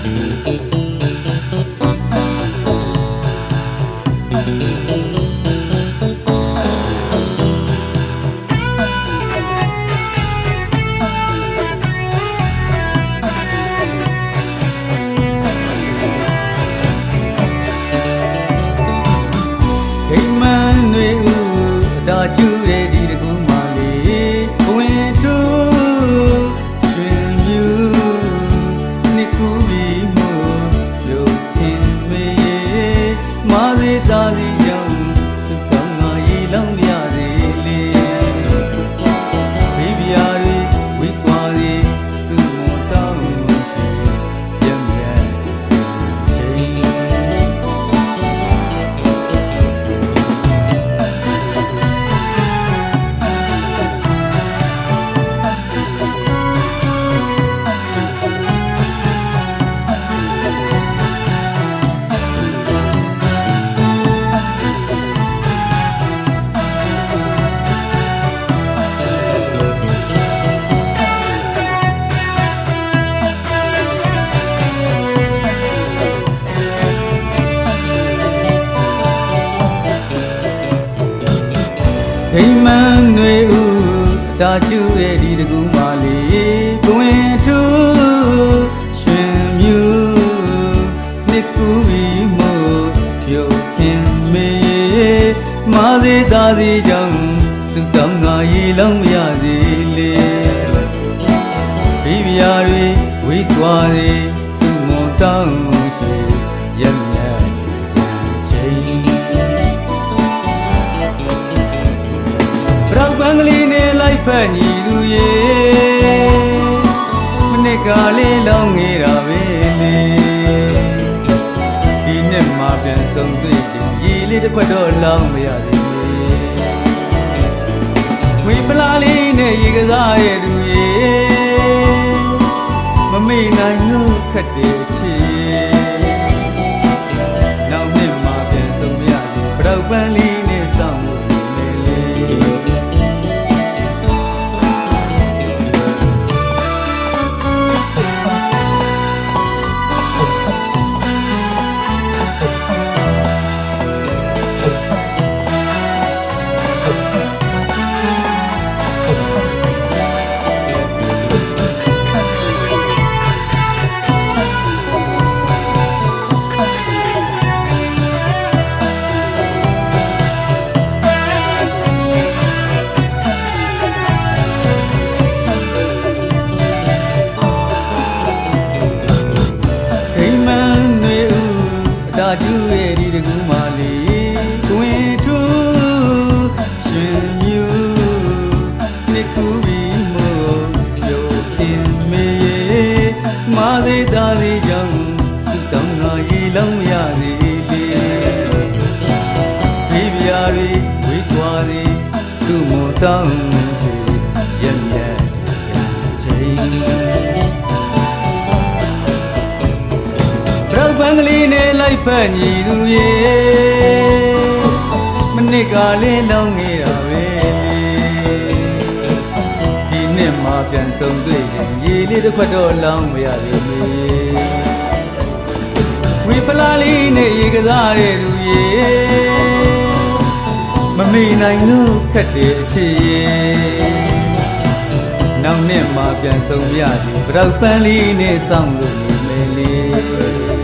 ဒိမန်တွေဥအတာကျူ ဒိမန်တွေဥတာကျူရဲ့ဒီတကူမလေးဘဝင်ထူရှင်မြူနှစ်ကူပြီးမို့ပြုတ်ခင်မေမာစေတာစီကြောင့်သူတောင်းငါရေလုံးမရစေလေဘိဗျာတွေဝိကွာတွေသူ့မတောင်း ဖက်ညီသူရေမနစ်ကလေးလောင်းငေတာပဲလေဒီနှစ်မှပြန်ဆုံးတွေ့ရင်ရေလေးတစ်ခွက်တော့လောင်းမရသေးဘူးဝိပလာလေးနဲ့ရေကစားရဲ့သူရေမမေ့နိုင်လို့ခက်တယ် သေးတာသေးကြောင့်သူတောင်းငါရေလောင်းမရသေးလေဘေးပြားတွေဝိကွာတွေသူ့မတောင်းချေရမြတ်ချိန်ရောက်ပန်းကလေးနဲ့လိုက်ဖက်ညီသူရေမနစ်ကလေးလောင်းနေတာပဲဒီနှစ်မှပြန်ဆုံးတွေ့ ရင်ရေလေးတစ်ခွက်တော့လောင်းမရသေးဘူးဝိပလာလေးနဲ့ရေကစားတဲ့သူရေမမေ့နိုင်လို့ခက်တယ်အချေနောက်နှစ်မှပြန်ဆုံးရသည်ဗရောက်ပန်းလေးနဲ့စောင့်လို့နေမယ်လေ